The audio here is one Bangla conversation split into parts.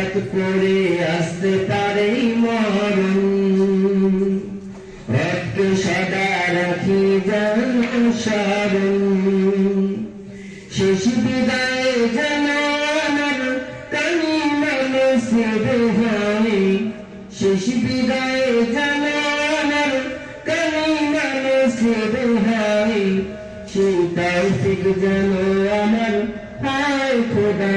হঠাৎ করে আসতে পারে মরণ। রক্ত সদা রাখি যেন স্মরণ। শেষ বিদায় আমার কানি মানুষের হয় শেষ বিদায় আমার কানি মানুষের হয় সেই তৌফিক যেন আমার হয় খোদা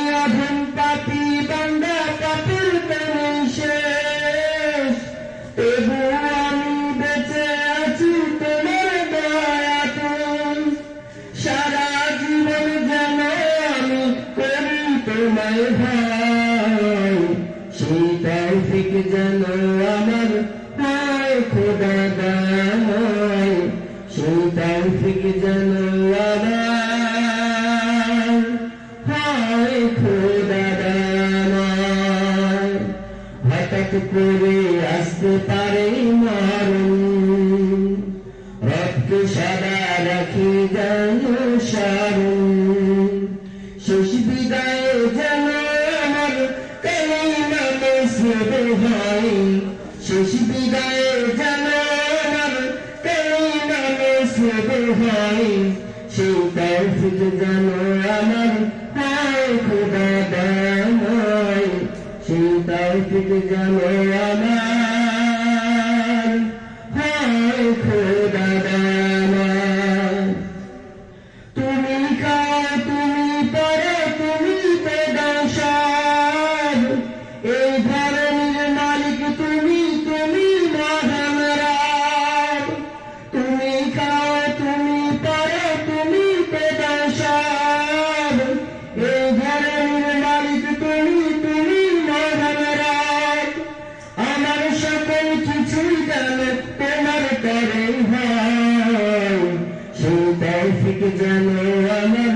তোমায় ভাই, সেই তৌফিক যেন আমার হয় খোদা দামায় সেই তৌফিক যেন আমার হয় খোদা দামায় হঠাৎ করে আসতে পারে মরণ রক্ত সাদা রাখি যেন সারণ নসিব হয় শেষ বিদায় যেন আমার কালিমা নসিব হয় সেই তৌফিক জানো আমার হয় যেন আমার তুমি কাও তুমি পারো তুমি পেদাশার এই ধরনের মালিক তুমি তুমি মহারাজ আমার সকল কিছুই জানে তোমার করে সেই তৌফিক জানো আমার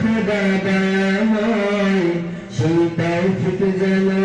খোদা দাম সেই তৌফিক জানো